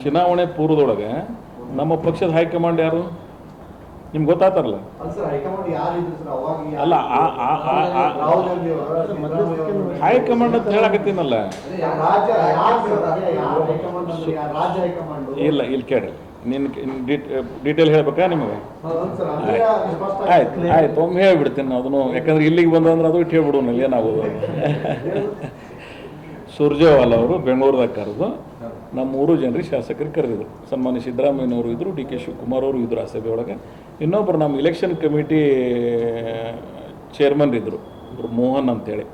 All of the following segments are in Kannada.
ಚುನಾವಣೆ ಪೂರ್ವದೊಳಗೆ ನಮ್ಮ ಪಕ್ಷದ ಹೈಕಮಾಂಡ್ ಯಾರು? ನಿಮ್ಗೆ ಗೊತ್ತಾತಾರಲ್ಲ? ಅಲ್ಲ ಹೈಕಮಾಂಡ್ ಯಾರು ಇದ್ರು ಸರ್ ಅವಾಗ ಅಲ್ಲ, ಆ- ಆ- ಆ- ಆ- ರಾಹುಲ್ ಗಾಂಧಿ ಅವರ ಸಿದ್ದರಾಮಯ್ಯ ಅವರು. ಹೈಕಮಾಂಡ್ ಅಂತ ಹೇಳಕತ್ತೀನಲ್ಲ? ಇಲ್ಲ ಇಲ್ಲಿ ಕೇಳಿ ನಿನ್ ಡೀಟೇಲ್ ಹೇಳ್ಬೇಕಾ ನಿಮಗೆ? ಸರ್ ಅಂದ್ರೆ ಸ್ಪಷ್ಟ ಆಯ್ತು ಆಯ್ತು ಒಮ್ಮೆ ಹೇಳ್ಬಿಡ್ತೀನಿ ಅದನ್ನು. ಯಾಕಂದ್ರೆ ಇಲ್ಲಿಗೆ ಬಂದಂದ್ರೆ ಅದು ಇಟ್ಟು ಹೇಳ್ಬಿಡೋಣ ಏನಾಗೋದು ಸುರ್ಜೇವಾಲ ಅವರು ಬೆಂಗಳೂರದಾಗ ಕರೆದು ನಮ್ಮ ಮೂರು ಜನರಿಗೆ ಶಾಸಕರಿಗೆ ಕರೆದಿದ್ರು. ಸನ್ಮಾನ್ಯ ಸಿದ್ದರಾಮಯ್ಯನವರು ಇದ್ದರು ಡಿ ಕೆ ಶಿವಕುಮಾರ್ ಅವರು ಇದ್ದರು ಆ ಸಭೆ ಒಳಗೆ. ಇನ್ನೊಬ್ಬರು ನಮ್ಮ ಇಲೆಕ್ಷನ್ ಕಮಿಟಿ ಚೇರ್ಮನ್ ಇದ್ದರು ಒಬ್ರು ಮೋಹನ್ ಅಂತೇಳಿ.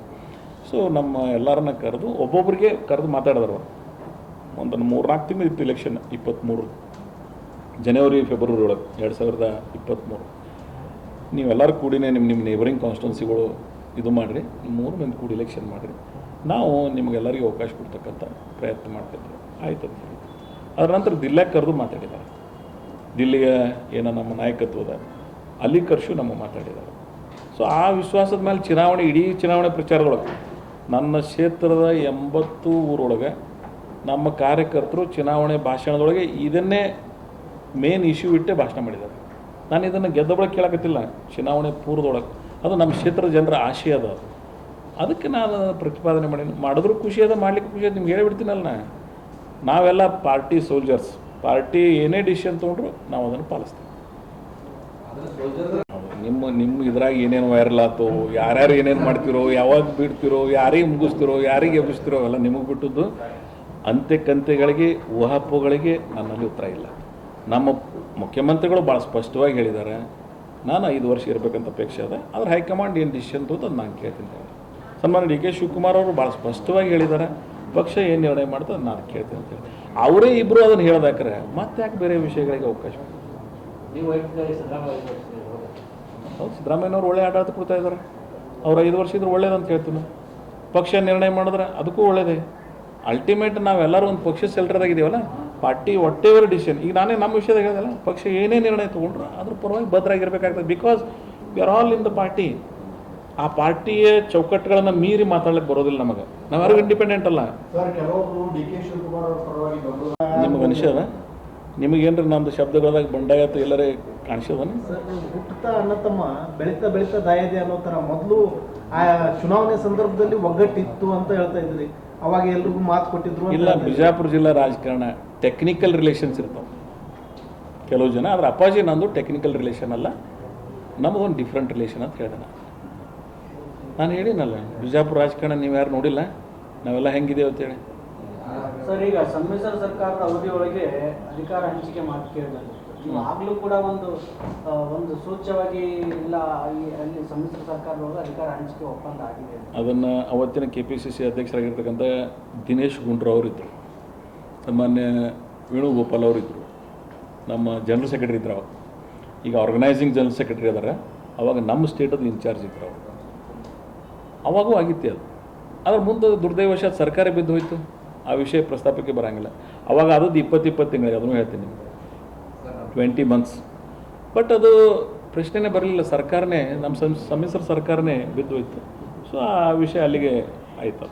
ಸೊ ನಮ್ಮ ಎಲ್ಲರನ್ನ ಕರೆದು ಒಬ್ಬೊಬ್ಬರಿಗೆ ಕರೆದು ಮಾತಾಡಿದ್ರು ಒಂದು ಮೂರು ನಾಲ್ಕು ತಿಂಗಳು ಇತ್ತು ಇಲೆಕ್ಷನ್ ಇಪ್ಪತ್ತ್ಮೂರು ಜನವರಿ ಫೆಬ್ರವರಿ ಒಳಗೆ, ಎರಡು ಸಾವಿರದ ಇಪ್ಪತ್ತ್ಮೂರು ನೀವೆಲ್ಲರೂ ಕೂಡಿನೇ ನಿಮ್ಮ ನಿಮ್ಮ ನೇಬರಿಂಗ್ ಕಾನ್ಸ್ಟಿಟ್ಯೂನ್ಸಿಗಳು ಇದು ಮಾಡಿರಿ ಮೂರು ಮಂದಿ ಕೂಡಿ ಇಲೆಕ್ಷನ್ ಮಾಡಿರಿ. ನಾವು ನಿಮಗೆಲ್ಲರಿಗೂ ಅವಕಾಶ ಕೊಡ್ತಕ್ಕಂಥ ಪ್ರಯತ್ನ ಮಾಡ್ತಿದ್ವಿ. ಆಯ್ತು ಅಂತ ಹೇಳಿ ಅದರ ನಂತರ ದಿಲ್ಲಾಗ ಕರೆದು ಮಾತಾಡಿದ್ದಾರೆ. ದಿಲ್ಲಿಗೆ ಏನೋ ನಮ್ಮ ನಾಯಕತ್ವದ ಅಲ್ಲಿ ಕರ್ಶು ನಮ್ಮ ಮಾತಾಡಿದ್ದಾರೆ. ಸೊ ಆ ವಿಶ್ವಾಸದ ಮೇಲೆ ಚುನಾವಣೆ, ಇಡೀ ಚುನಾವಣೆ ಪ್ರಚಾರದೊಳಗೆ ನನ್ನ ಕ್ಷೇತ್ರದ ಎಂಬತ್ತು ಊರೊಳಗೆ ನಮ್ಮ ಕಾರ್ಯಕರ್ತರು ಚುನಾವಣೆ ಭಾಷಣದೊಳಗೆ ಇದನ್ನೇ ಮೇನ್ ಇಶ್ಯೂ ಇಟ್ಟೇ ಭಾಷಣ ಮಾಡಿದ್ದಾರೆ. ನಾನು ಇದನ್ನು ಗೆದ್ದೊಳಗೆ ಕೇಳಕತ್ತಿಲ್ಲ. ಚುನಾವಣೆ ಪೂರ್ವದೊಳಗೆ. ಅದು ನಮ್ಮ ಕ್ಷೇತ್ರದ ಜನರ ಆಶಯ ಅದ ಅದು. ಅದಕ್ಕೆ ನಾನು ಪ್ರತಿಪಾದನೆ ಮಾಡಿ ಮಾಡಿದ್ರು ಖುಷಿ ಅದ ಮಾಡ್ಲಿಕ್ಕೆ ಖುಷಿ ಅದ. ನಿಮ್ಗೆ ಹೇಳಿಬಿಡ್ತೀನಲ್ಲ ನಾ. ನಾವೆಲ್ಲ ಪಾರ್ಟಿ ಸೋಲ್ಜರ್ಸ್ ಪಾರ್ಟಿ ಏನೇ ಡಿಸಿಷನ್ ತೊಗೊಂಡ್ರು ನಾವು ಅದನ್ನು ಪಾಲಿಸ್ತೀವಿ. ನಿಮ್ಮ ನಿಮ್ಮ ಇದ್ರಾಗ ಏನೇನು ವೈರಲ್ ಆಯ್ತು ಯಾರ್ಯಾರು ಏನೇನು ಮಾಡ್ತಿರೋ ಯಾವಾಗ ಬಿಡ್ತಿರೋ ಯಾರಿಗೆ ಮುಗಿಸ್ತಿರೋ ಯಾರಿಗೆ ಎಬ್ಬಿಸ್ತಿರೋ ಅವೆಲ್ಲ ನಿಮಗೆ ಬಿಟ್ಟದ್ದು ಅಂತೆ ಕಂತೆಗಳಿಗೆ ಊಹಾಪೋಗಳಿಗೆ ನನ್ನಲ್ಲಿ ಉತ್ತರ ಇಲ್ಲ. ನಮ್ಮ ಮುಖ್ಯಮಂತ್ರಿಗಳು ಭಾಳ ಸ್ಪಷ್ಟವಾಗಿ ಹೇಳಿದ್ದಾರೆ ನಾನು ಐದು ವರ್ಷ ಇರಬೇಕಂತ ಅಪೇಕ್ಷೆ ಅದ ಆದ್ರೆ ಹೈಕಮಾಂಡ್ ಏನು ಡಿಸಿಷನ್ ತೋದು ಅದು ನಾನು ಕೇಳ್ತೀನಿ. ಸನ್ಮಾನ್ಯ ಡಿ ಕೆ ಶಿವಕುಮಾರ್ ಅವರು ಭಾಳ ಸ್ಪಷ್ಟವಾಗಿ ಹೇಳಿದ್ದಾರೆ. ಪಕ್ಷ ಏನು ನಿರ್ಣಯ ಮಾಡ್ತದೆ ನಾನು ಕೇಳ್ತೀನಿ ಅಂತ ಹೇಳಿ ಅವರೇ ಇಬ್ಬರು ಅದನ್ನು ಹೇಳ್ದಾಕ್ರೆ ಮತ್ತೆ ಯಾಕೆ ಬೇರೆ ವಿಷಯಗಳಿಗೆ ಅವಕಾಶ ಹೌದು ಸಿದ್ದರಾಮಯ್ಯನವ್ರು ಒಳ್ಳೆ ಆಡಳಿತ ಕೊಡ್ತಾ ಇದ್ದಾರೆ. ಅವ್ರು ಐದು ವರ್ಷ ಇದ್ರೆ ಒಳ್ಳೇದಂತ ಕೇಳ್ತೀನಿ. ಪಕ್ಷ ನಿರ್ಣಯ ಮಾಡಿದ್ರೆ ಅದಕ್ಕೂ ಒಳ್ಳೇದೇ. ಅಲ್ಟಿಮೇಟ್ ನಾವೆಲ್ಲರೂ ಒಂದು ಪಕ್ಷ ಸೆಲ್ಟರ್ದಾಗಿದ್ದೀವಲ್ಲ ಪಾರ್ಟಿ ಒಟ್ಟೆವರ್ ಡಿಸಿಷನ್ ಈಗ ನಾನೇ ನಮ್ಮ ವಿಷಯದಾಗ ಹೇಳಿದಲ್ಲ ಪಕ್ಷ ಏನೇ ನಿರ್ಣಯ ತೊಗೊಂಡ್ರು ಅದ್ರ ಪರವಾಗಿ ಭದ್ರಾಗಿರ್ಬೇಕಾಗ್ತದೆ. Because we are all in the party ಆ ಪಾರ್ಟಿಯ ಚೌಕಟ್ಟುಗಳನ್ನು ಮೀರಿ ಮಾತಾಡ್ಲಿಕ್ಕೆ ಬರೋದಿಲ್ಲ ನಮಗೆ. ನಾವು ಯಾರು ಇಂಡಿಪೆಂಡೆಂಟ್ ಅಲ್ಲ. ನಿಮಗೆ ಅನಿಸದ ನಿಮಗೇನ್ರಿ ನಮ್ಮದು ಶಬ್ದಗಳದಾಗ ಬಂಡಾಯತ್ತು ಎಲ್ಲರೇ ನೀವು ಹುಟ್ಟುತ್ತಾ ಅಣ್ಣ ತಮ್ಮ ಬೆಳೀತಾ ಬೆಳೀತಾ ದಾಯದೆ ಅನ್ನೋ ಥರ ಮೊದಲು ಆ ಚುನಾವಣೆ ಸಂದರ್ಭದಲ್ಲಿ ಒಗ್ಗಟ್ಟಿತ್ತು ಅಂತ ಹೇಳ್ತಾ ಇದ್ರಿ. ಅವಾಗ ಎಲ್ರಿಗೂ ಮಾತು ಕೊಟ್ಟಿದ್ರು ಇಲ್ಲ ಬಿಜಾಪುರ ಜಿಲ್ಲಾ ರಾಜಕಾರಣ ಟೆಕ್ನಿಕಲ್ ರಿಲೇಷನ್ಸ್ ಇರ್ತಾವ. ಕೆಲವು ಜನ ಅದ್ರ ಅಪ್ಪಾಜಿ ನಂದು ಟೆಕ್ನಿಕಲ್ ರಿಲೇಷನ್ ಅಲ್ಲ. ನಮಗೊಂದು ಡಿಫ್ರೆಂಟ್ ರಿಲೇಷನ್ ಅಂತ ಹೇಳಿದೆ ನಾನು. ನಾನು ಹೇಳಿನಲ್ಲ ಬಿಜಾಪುರ ರಾಜಕಾರಣ ನೀವು ಯಾರು ನೋಡಿಲ್ಲ? ನಾವೆಲ್ಲ ಹೆಂಗಿದೇವೆ ಅಂತೇಳಿ. ಸರ್ ಈಗ ಸಮ್ಮಿಶ್ರ ಸರ್ಕಾರದ ಅವಧಿಯೊಳಗೆ ಅಧಿಕಾರ ಹಂಚಿಕೆ ಮಾತು ನೀವು ಆಗ್ಲೂ ಕೂಡ ಒಂದು ಒಂದು ಸೂಚ್ಯವಾಗಿ ಇಲ್ಲ ಅಲ್ಲಿ ಸಮ್ಮಿಶ್ರ ಸರ್ಕಾರದೊಳಗೆ ಅಧಿಕಾರ ಹಂಚಿಕೆ ಒಪ್ಪಂದ ಆಗಿದೆ ಅಂತ. ಅದನ್ನು ಅವತ್ತಿನ ಕೆ ಪಿ ಸಿ ಸಿ ಅಧ್ಯಕ್ಷರಾಗಿರ್ತಕ್ಕಂಥ ದಿನೇಶ್ ಗುಂಡ್ರು ಅವರಿದ್ದರು. ಸಾಮಾನ್ಯ ವೇಣುಗೋಪಾಲ್ ಅವರಿದ್ದರು. ನಮ್ಮ ಜನರಲ್ ಸೆಕ್ರೆಟರಿ ಇದ್ರು ಅವಾಗ. ಈಗ ಆರ್ಗನೈಸಿಂಗ್ ಜನರಲ್ ಸೆಕ್ರೆಟರಿ ಅದಾರ ಅವಾಗ ನಮ್ಮ ಸ್ಟೇಟದ ಇನ್ಚಾರ್ಜ್ ಇದ್ರು ಅವರು. ಅವಾಗೂ ಆಗಿತ್ತೆ ಅದು. ಅದ್ರ ಮುಂದೆ ದುರ್ದೈವಶಾತ್ ಸರ್ಕಾರ ಬಿದ್ದು ಹೋಯಿತು. ಆ ವಿಷಯ ಪ್ರಸ್ತಾಪಕ್ಕೆ ಬರೋಂಗಿಲ್ಲ. ಅವಾಗ ಅದದ್ದು ಇಪ್ಪತ್ತು ಇಪ್ಪತ್ತು ತಿಂಗಳಿಗೆ, ಅದನ್ನು ಹೇಳ್ತೀನಿ ಟ್ವೆಂಟಿ ಮಂತ್ಸ್ ಬಟ್ ಅದು ಪ್ರಶ್ನೆನೇ ಬರಲಿಲ್ಲ. ಸರ್ಕಾರನೇ, ನಮ್ಮ ಸಮ್ ಸಮ್ಮಿಶ್ರ ಸರ್ಕಾರನೇ ಬಿದ್ದು ಹೋಯ್ತು. ಸೊ ಆ ವಿಷಯ ಅಲ್ಲಿಗೆ ಆಯ್ತು.